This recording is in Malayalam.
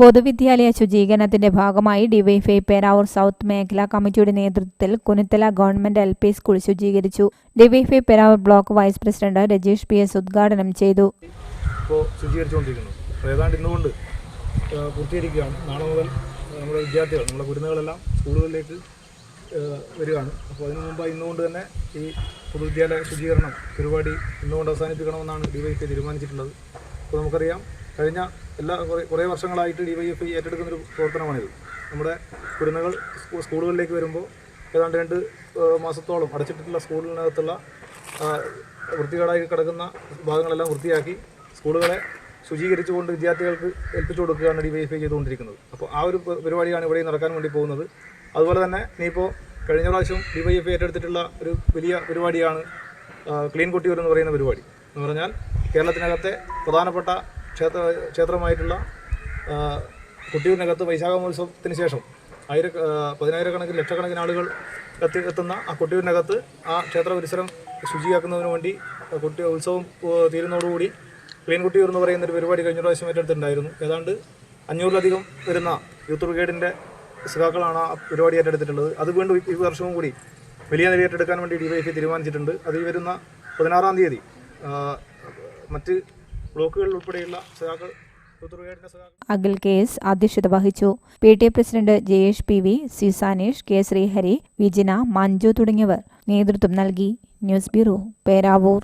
പൊതുവിദ്യാലയ ശുചീകരണത്തിന്റെ ഭാഗമായി ഡിവൈഫൈ പേരാവൂർ സൗത്ത് മേഖലാ കമ്മിറ്റിയുടെ നേതൃത്വത്തിൽ Kunithala government L P school ശുചീകരിച്ചു. DYFI Peravoor block vice president Rajeesh P S ഉദ്ഘാടനം ചെയ്തു. നമ്മുടെ വിദ്യാർത്ഥികൾ നമ്മുടെ കുരുന്നുകളെല്ലാം വരികയാണ്. അപ്പോൾ അതിനു മുമ്പ് ഇന്നുകൊണ്ട് തന്നെ ഈ പൊതുവിദ്യാലയ ശുചീകരണം പരിപാടി ഇന്നുകൊണ്ട് അവസാനിപ്പിക്കണമെന്നാണ് ഡിവൈഫൈ തീരുമാനിച്ചിട്ടുള്ളത്. അപ്പോൾ നമുക്കറിയാം കഴിഞ്ഞ എല്ലാ കുറേ വർഷങ്ങളായിട്ട് കുറേ വർഷങ്ങളായിട്ട് ഐ ഏറ്റെടുക്കുന്നൊരു പ്രവർത്തനമാണിത്. നമ്മുടെ കുരുന്നുകൾ സ്കൂളുകളിലേക്ക് വരുമ്പോൾ ഏതാണ്ട് രണ്ട് മാസത്തോളം അടച്ചിട്ടിട്ടുള്ള സ്കൂളിനകത്തുള്ള വൃത്തികേടായി കിടക്കുന്ന ഭാഗങ്ങളെല്ലാം വൃത്തിയാക്കി സ്കൂളുകളെ ശുചീകരിച്ചുകൊണ്ട് വിദ്യാർത്ഥികൾക്ക് ഏൽപ്പിച്ചു കൊടുക്കുകയാണ് ഡി വൈ എഫ് ഐ ചെയ്തുകൊണ്ടിരിക്കുന്നത്. അപ്പോൾ ആ ഒരു പരിപാടിയാണ് ഇവിടെ നടക്കാൻ വേണ്ടി പോകുന്നത്. അതുപോലെ തന്നെ ഇനിയിപ്പോൾ കഴിഞ്ഞ പ്രാവശ്യം ഡി വൈ എഫ് ഐ ഏറ്റെടുത്തിട്ടുള്ള ഒരു വലിയ പരിപാടിയാണ് ക്ലീൻ കൊട്ടിയൂർ എന്ന് പറയുന്ന പരിപാടി. എന്ന് പറഞ്ഞാൽ കേരളത്തിനകത്തെ പ്രധാനപ്പെട്ട ക്ഷേത്ര ക്ഷേത്രമായിട്ടുള്ള കുട്ടിയൂരിനകത്ത് വൈശാഖ മഹോത്സവത്തിന് ശേഷം ആയിര പതിനായിരക്കണക്കിന് ലക്ഷക്കണക്കിന് ആളുകൾ എത്തി എത്തുന്ന ആ കുട്ടിയൂരിനകത്ത് ആ ക്ഷേത്ര പരിസരം ശുചിയാക്കുന്നതിന് വേണ്ടി കുട്ടി ഉത്സവം തീരുന്നതോടുകൂടി ക്ലീൻ കുട്ടിയൂർ എന്ന് പറയുന്ന ഒരു പരിപാടി കഴിഞ്ഞ പ്രാവശ്യം ഏറ്റെടുത്തിട്ടുണ്ടായിരുന്നു. ഏതാണ്ട് അഞ്ഞൂറിലധികം വരുന്ന യൂത്ത് ബ്രിഗേഡിന്റെ സഖാക്കളാണ് ആ പരിപാടി ഏറ്റെടുത്തിട്ടുള്ളത്. അത് വീണ്ടും ഈ- വർഷവും കൂടി വലിയ നില ഏറ്റെടുക്കാൻ വേണ്ടി ഡി വൈ എഫ് തീരുമാനിച്ചിട്ടുണ്ട്. അത് ഈ വരുന്ന പതിനാറാം തീയതി മറ്റ് ബ്ലോക്കുകളിൽ ഉൾപ്പെടെയുള്ള സഖാക്കൾ അഖിൽ കെ എസ് അധ്യക്ഷത വഹിച്ചു. P T A president Jayesh P V C Sanesh K Srihari Vijina Manju തുടങ്ങിയവർ നേതൃത്വം നൽകി. News bureau Peravoor.